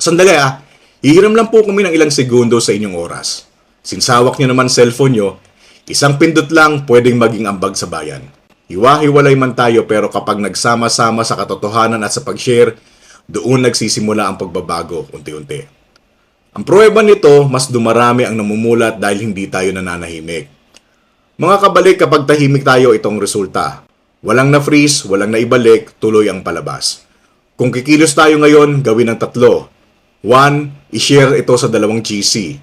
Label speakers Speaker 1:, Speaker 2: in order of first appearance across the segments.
Speaker 1: Sandali ah, hihiram lang po kami ng ilang segundo sa inyong oras. Sinsawak nyo naman cellphone nyo, isang pindot lang pwedeng maging ambag sa bayan. Hiwa-hiwalay man tayo pero kapag nagsama-sama sa katotohanan at sa pag-share, doon nagsisimula ang pagbabago unti-unti. Ang pruweba nito, mas dumarami ang namumulat dahil hindi tayo nananahimik. Mga kabalik kapag tahimik tayo itong resulta. Walang na-freeze, walang naibalik, tuloy ang palabas. Kung kikilos tayo ngayon, gawin ng tatlo. One, i-share ito sa dalawang GC.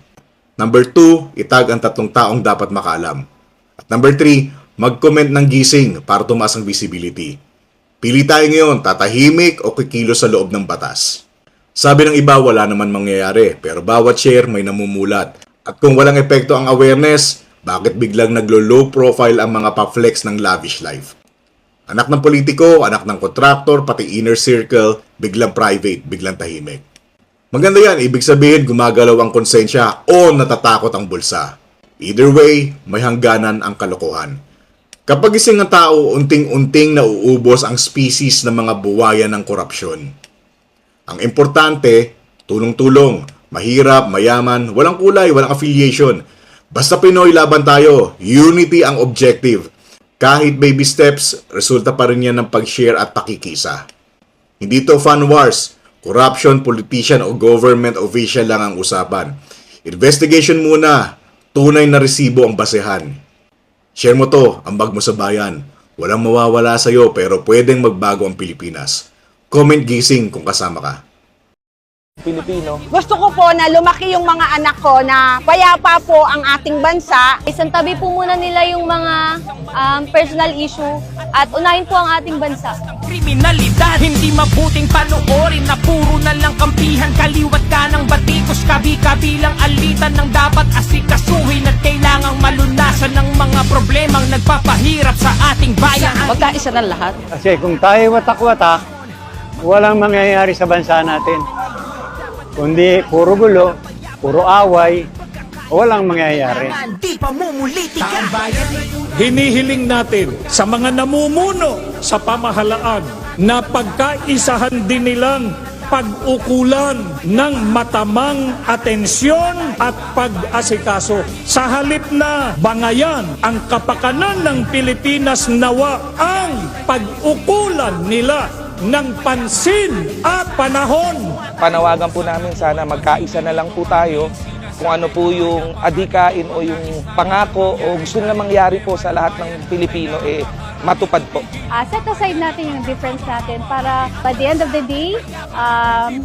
Speaker 1: Number two, itag ang tatlong taong dapat makaalam. At number three, mag-comment ng gising para tumaas ang visibility. Pili tayo ngayon, tatahimik o kikilos sa loob ng batas. Sabi ng iba, wala naman mangyayari, pero bawat share may namumulat. At kung walang epekto ang awareness, bakit biglang naglo-low profile ang mga pa-flex ng lavish life? Anak ng politiko, anak ng kontraktor, pati inner circle, biglang private, biglang tahimik. Maganda yan, ibig sabihin gumagalaw ang konsensya o natatakot ang bulsa. Either way, may hangganan ang kalokohan. Kapag gising ang tao, unting-unting nauubos ang species ng mga buwayan ng korupsyon. Ang importante, tulong-tulong, mahirap, mayaman, walang kulay, walang affiliation. Basta Pinoy laban tayo, unity ang objective. Kahit baby steps, resulta pa rin yan ng pag-share at pakikisa. Hindi to fun wars. Corruption, politician o government official lang ang usapan. Investigation muna. Tunay na resibo ang basehan. Share mo to, ambag mo sa bayan. Walang mawawala sa'yo pero pwedeng magbago ang Pilipinas. Comment gising kung kasama ka.
Speaker 2: Pilipino.
Speaker 3: Gusto ko po na lumaki yung mga anak ko na payapa po ang ating bansa.
Speaker 4: Isang tabi po muna nila yung mga um, personal issue at unahin po ang ating bansa.
Speaker 5: Kriminalidad, hindi mabuting panoorin na puro na lang kampihan Kaliwat ka ng batikos, kabi-kabilang alitan ng dapat asikasuhin At kailangang malunasan ng mga problemang nagpapahirap sa ating bayan
Speaker 3: Magkaisa ng lahat.
Speaker 6: Kasi kung tayo watak-watak, walang mangyayari sa bansa natin. Kundi puro gulo, puro away, walang mangyayari.
Speaker 7: Hinihiling natin sa mga namumuno sa pamahalaan na pagkaisahan din nilang pag-ukulan ng matamang atensyon at pag-asikaso. Sa halip na bangayan ang kapakanan ng Pilipinas nawa ang pag-ukulan nila ng pansin at panahon
Speaker 2: Panawagan po namin sana magkaisa na lang po tayo kung ano po yung adhikain o yung pangako o gusto na mangyari po sa lahat ng Pilipino eh matupad po.
Speaker 4: Ah, set aside natin yung difference natin para by the end of the day, um,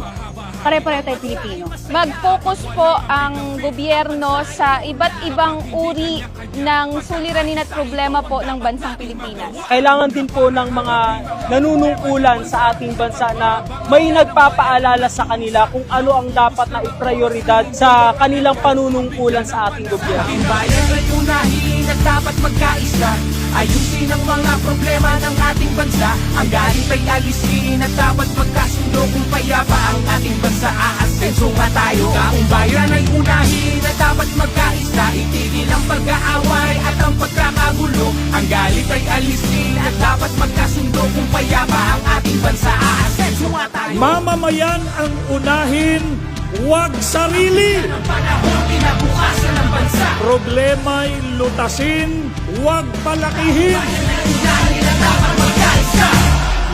Speaker 4: pare-pareho tayo Pilipino.
Speaker 8: mag-focus po ang gobyerno sa iba't ibang uri ng suliranin at problema po ng bansang Pilipinas.
Speaker 9: kailangan din po ng mga nanunungkulan sa ating bansa na may nagpapaalala sa kanila kung ano ang dapat na iprioridad sa kanilang panunungkulan sa ating gobyerno.
Speaker 5: Ang bayan ay unahin at dapat magkaisa. Ayusin ang mga problema ng ating bansa. Ang galit ay alisin at dapat magkasundo Kung payapa ang ating bansa. Aasenso nga tayo. Ang bayan ay unahin at dapat magkaisa. Itigil ang pag-aaway at ang pagkakagulo. Ang galit ay alisin at dapat magkasundo Kung payapa ang ating bansa. Aasenso nga tayo.
Speaker 7: Mamamayan ang unahin, huwag sarili.
Speaker 5: Ang panahon kinabukasan ng bansa.
Speaker 7: Problema'y lutasin, huwag palakihin.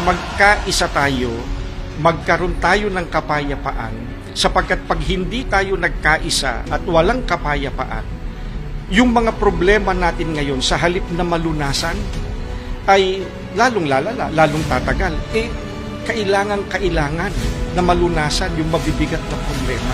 Speaker 10: magkaisa tayo, magkaroon tayo ng kapayapaan, sapagkat pag hindi tayo nagkaisa at walang kapayapaan, yung mga problema natin ngayon sa halip na malunasan, ay lalong lalala, lalong tatagal. Eh, kailangan, kailangan na malunasan yung mabibigat na problema.